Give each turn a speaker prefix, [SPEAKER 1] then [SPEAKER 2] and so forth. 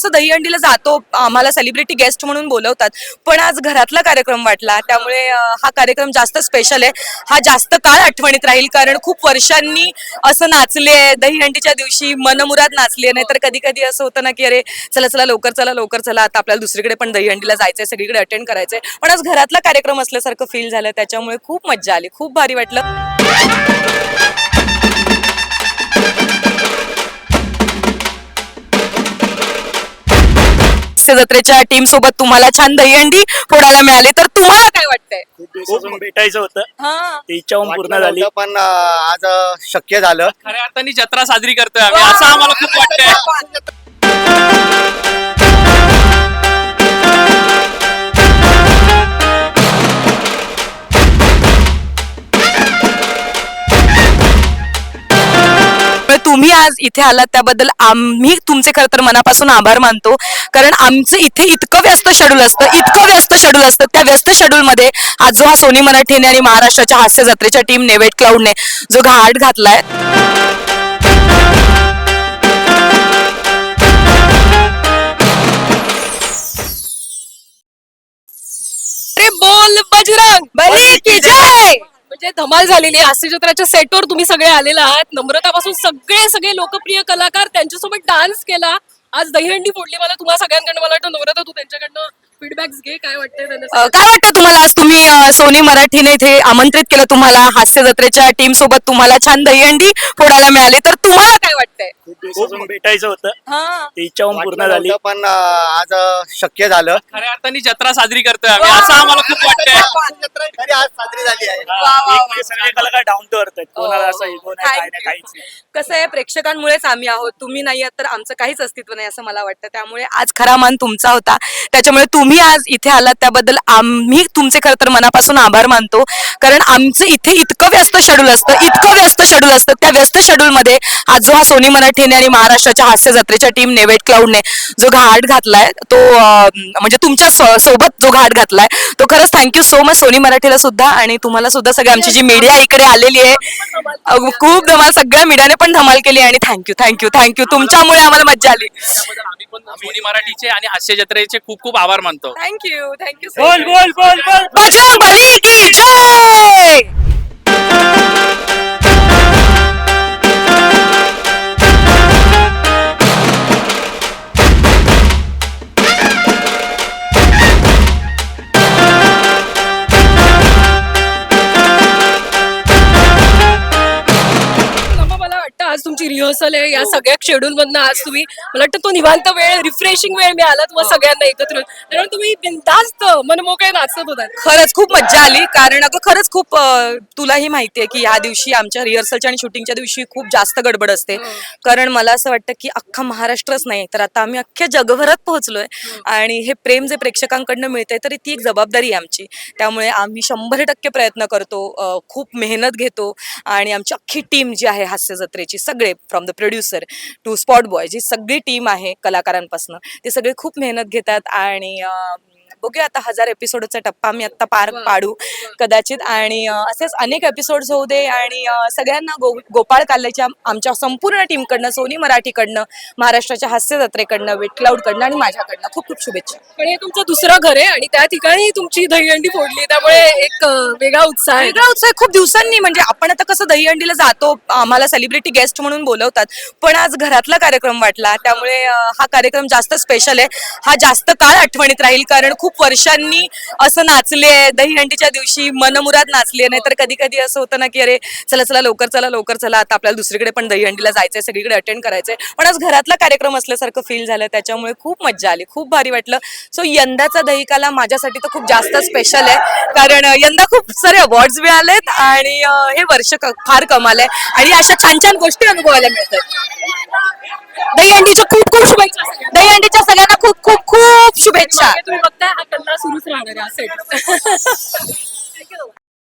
[SPEAKER 1] कसं दहीहंडीला जातो आम्हाला सेलिब्रिटी गेस्ट म्हणून बोलवतात. पण आज घरातला कार्यक्रम वाटला त्यामुळे हा कार्यक्रम जास्त स्पेशल आहे. हा जास्त काळ आठवणीत राहील कारण खूप वर्षांनी असं नाचले दहीहंडीच्या दिवशी मनमुराद नाचले नाही तर कधी कधी असं होतं ना की अरे चला चला लवकर चला लवकर चला. आता आपल्याला दुसरीकडे पण दहीहंडीला जायचंय सगळीकडे अटेंड करायचंय. पण आज घरातला कार्यक्रम असल्यासारखं फील झालं. त्याच्यामुळे खूप मज्जा आली. खूप भारी वाटलं. जत्रेच्या टीम सोबत तुम्हाला छान दहीहंडी फोडायला मिळाली तर तुम्हाला काय वाटतंय?
[SPEAKER 2] खूप भेटायचं होतं.
[SPEAKER 1] हा.
[SPEAKER 2] ती इच्छा पूर्ण
[SPEAKER 3] वाटलं
[SPEAKER 2] झाली.
[SPEAKER 3] नव्हतं, पण अं, आज अं, शक्य झालं.
[SPEAKER 4] खऱ्या अर्थाने जत्रा साजरी करतोय आम्ही असं आम्हाला खूप वाटतंय.
[SPEAKER 1] तुम्ही आज इथे आलात त्याबद्दल आम्ही तुमचे खरं तर मनापासून आभार मानतो. कारण आमचं इथे इतकं व्यस्त शेड्यूल असतं इतकं व्यस्त शेड्यूल असतं. त्या व्यस्त शेड्यूल मध्ये आज जो हा सोनी मराठीने आणि महाराष्ट्राच्या हास्य जत्रेच्या टीमने वेट क्लाउडने जो घाट घातलाय.
[SPEAKER 5] अरे बोल बजरंग.
[SPEAKER 1] बली की जय.
[SPEAKER 5] म्हणजे धमाल झालेली आहे. हास्य जत्राच्या सेटवर तुम्ही सगळे आलेला आहात. नम्रतापासून सगळे सगळे लोकप्रिय कलाकार त्यांच्यासोबत डान्स केला. आज दहीहंडी फोडली मला. तुम्हाला सगळ्यांकडनं मला वाटतं नम्रता तू त्यांच्याकडनं फीडबॅक्स घे. काय वाटतंय त्यांना
[SPEAKER 1] अ, काय वाटतं तुम्हाला? आज तुम्ही अ, सोनी मराठीने इथे आमंत्रित केलं तुम्हाला. हास्य जत्रेच्या टीम सोबत तुम्हाला छान दहीहंडी फोडायला मिळाली. तर तुम्हाला काय वाटतंय?
[SPEAKER 2] खूप दिवसापासून भेटायचं होतं.
[SPEAKER 1] हा.
[SPEAKER 2] ती इच्छा पूर्ण झाली.
[SPEAKER 3] पण आज शक्य झालं.
[SPEAKER 4] खऱ्या अर्थाने जत्रा साजरी करतोय आम्ही. असं आम्हाला खूप वाटतंय.
[SPEAKER 3] खरी आज साजरी झाली आहे.
[SPEAKER 2] एक म्हणजे सगळे कलाकार डाऊन टू अर्थ कोणाला असं इगो नाही काहीच
[SPEAKER 1] कसं आहे प्रेक्षकांमुळेच आम्ही आहोत. तुम्ही नाही आहात तर आमचं काहीच अस्तित्व नाही असं मला वाटतं. त्यामुळे आज खरा मान तुमचा होता. त्याच्यामुळे तुम्ही आज इथे आलात. त्याबद्दल आम्ही तुमचे खरं तर मनापासून आभार मानतो. कारण आमचं इथे इतकं व्यस्त शेड्यूल असतं इतकं व्यस्त शेड्यूल असतं. त्या व्यस्त शेड्यूल मध्ये आज जो हा सोनी मराठीने आणि महाराष्ट्राच्या हास्य जत्रेच्या टीमने वेट क्लाउडने जो घाट घातलाय तो म्हणजे तुमच्यासोबत जो घाट घातलाय तो खरंच थँक्यू सो मच सोनी मराठीला सुद्धा आणि तुम्हाला सुद्धा सगळी आमची जी मीडिया इकडे आलेली आहे. खूप धमाल सगळ्या मीडियाने पण धमाल केली आणि थँक्यू थँक्यू थँक्यू तुमच्यामुळे आम्हाला मज्जा आली.
[SPEAKER 4] त्याबद्दल आम्ही पण सोनी मराठीचे आणि हास्य जत्रेचे खूप खूप आभार मानतो.
[SPEAKER 1] थँक्यू थँक्यू
[SPEAKER 2] बोल बोल बोल बोल.
[SPEAKER 1] बजरंग बली की
[SPEAKER 5] तुमची रिहर्सल आहे या सगळ्या शेड्यूल मधनं आज तुम्ही मला वाटतं तो निवांत वेळ रिफ्रेशिंग वेळ मिळाला तुम्हाला सगळ्यांना एकत्र. त्यामुळे तुम्ही बिनधास्त मनमोकळे नाचत होतात
[SPEAKER 1] खरंच खूप मज्जा आली कारण अगं खरंच खूप तुलाही माहितीये की या दिवशी आमच्या रिहर्सलच्या आणि शूटिंगच्या दिवशी खूप जास्त गडबड असते. कारण मला असं वाटतं की अख्खा महाराष्ट्रच नाही तर आता आम्ही अख्ख्या जगभरात पोहोचलोय. आणि हे प्रेम जे प्रेक्षकांकडनं मिळतंय तरी ती एक जबाबदारी आहे आमची. त्यामुळे आम्ही शंभर टक्के प्रयत्न करतो खूप मेहनत घेतो. आणि आमची अख्खी टीम जी आहे हास्य जत्रेची सगळे. From the producer to spot boy जी सगळी टीम आहे कलाकारांपासून. ते सगळे खूप मेहनत घेतात आणि बघूया आता हजार एपिसोडचा टप्पा आम्ही आता पार पाडू कदाचित. आणि असेच अनेक एपिसोड होऊ दे आणि सगळ्यांना गो गोपाळ काल्याच्या आमच्या संपूर्ण टीमकडनं सोनी मराठीकडनं महाराष्ट्राच्या हास्य जत्रेकडनं वेट क्लाउडकडनं आणि माझ्याकडनं खूप खूप शुभेच्छा.
[SPEAKER 5] पण हे तुमचं दुसरं घर आहे आणि त्या ठिकाणी तुमची दहीहंडी फोडली त्यामुळे एक वेगळा उत्साह
[SPEAKER 1] वेगळा उत्साह. खूप दिवसांनी म्हणजे आपण आता कसं दहीहंडीला जातो आम्हाला सेलिब्रिटी गेस्ट म्हणून बोलवतात पण आज घरातला कार्यक्रम वाटला त्यामुळे हा कार्यक्रम जास्त स्पेशल आहे. हा जास्त काळ आठवणीत राहील कारण खूप वर्षांनी असं नाचले दहीहंडीच्या दिवशी मनमुराद नाचले नाही तर कधी कधी असं होतं ना की अरे चला चला लवकर चला लवकर चला. आता आपल्याला दुसरीकडे पण दहीहंडीला जायचंय. सगळीकडे अटेंड करायचंय. पण आज घरातला कार्यक्रम असल्यासारखं फील झालं. त्याच्यामुळे खूप मज्जा आली. खूप भारी वाटलं. सो यंदाचा दहिकाला माझ्यासाठी तर खूप जास्त स्पेशल आहे. कारण यंदा खूप सारे अवॉर्ड्स मिळालेत आणि हे वर्ष फार कमाल आहे. आणि अशा छान छान गोष्टी अनुभवायला मिळतात. दहीहंडीच्या खूप खूप शुभेच्छा. सगळ्यांना खूप खूप खूप शुभेच्छा.
[SPEAKER 5] तुम्ही बघताय हा कल्ला सुरूच राहणार आहे